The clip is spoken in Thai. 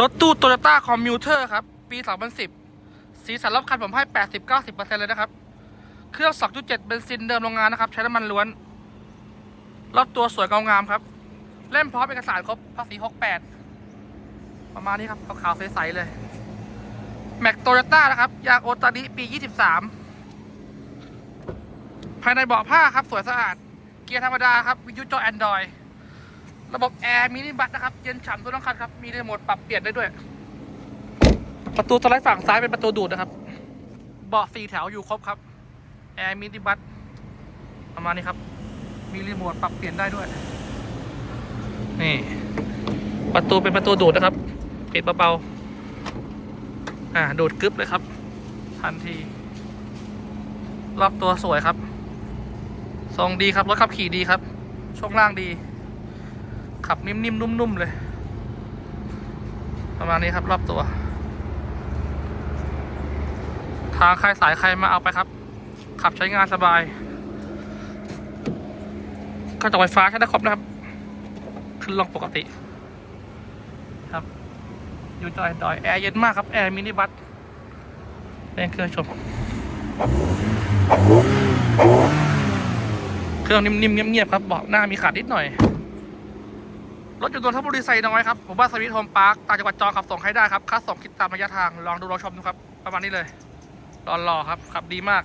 รถตู้โตโยต้าคอมมิวเตอร์ครับ ปี 2010 สีสันรอบคันผมให้ 80-90%เลยนะครับ เครื่อง 2.7 เบนซินเดิมโรงงานนะครับ ใช้น้ำมันล้วน รอบตัวสวยเงางามครับ เล่มพร้อมเอกสารครบภาษี 68 ประมาณนี้ครับขาวๆใสๆเลย แม็กโตโยต้านะครับ ยางโอตานิปี 23 ภายในเบาะผ้าครับ สวยสะอาด เกียร์ธรรมดาครับ วิทยุจอแอนดรอย ระบบแอร์มินิบัสนะครับ เย็นฉ่ำทุกทั้งคันครับ มีรีโมทปรับเปลี่ยนได้ด้วย ประตูสไลด์ฝั่งซ้ายเป็นประตูดูดนะครับ เบาะสี่แถวอยู่ครบครับ แอร์มินิบัสประมาณนี้ครับ มีรีโมทปรับเปลี่ยนได้ด้วย นี่ ประตูเป็นประตูดูดนะครับ ปิดเบาๆ อ่า ดูดกึ๊บเลยครับ ทันที รอบตัวสวยครับ ทรงดีครับ รถขับขี่ดีครับ ช่วงล่างดี ขับนิ่มๆนุ่มๆเลย ประมาณนี้ครับรอบตัว ทางใครสายใครมาเอาไปครับ ขับใช้งานสบายกระจกไฟฟ้าใช้ได้ครบนะครับ ขึ้นลงปกติ ครับ อยู่จอยดอยแอร์เย็นมากครับ แอร์มินิบัสเป็นเครื่องชม เครื่องนิ่มๆเงียบๆครับเบาะหน้ามีขาดนิดหน่อย รถอยู่นนทบุรีไซน้อยครับผมบ้านสวิตโฮมพาร์คต่างจังหวัดจองขับส่งให้ได้ครับค่าส่งคิดตามระยะทางลองดูลองชมดูครับ ประมาณนี้เลยรอๆครับขับดีมาก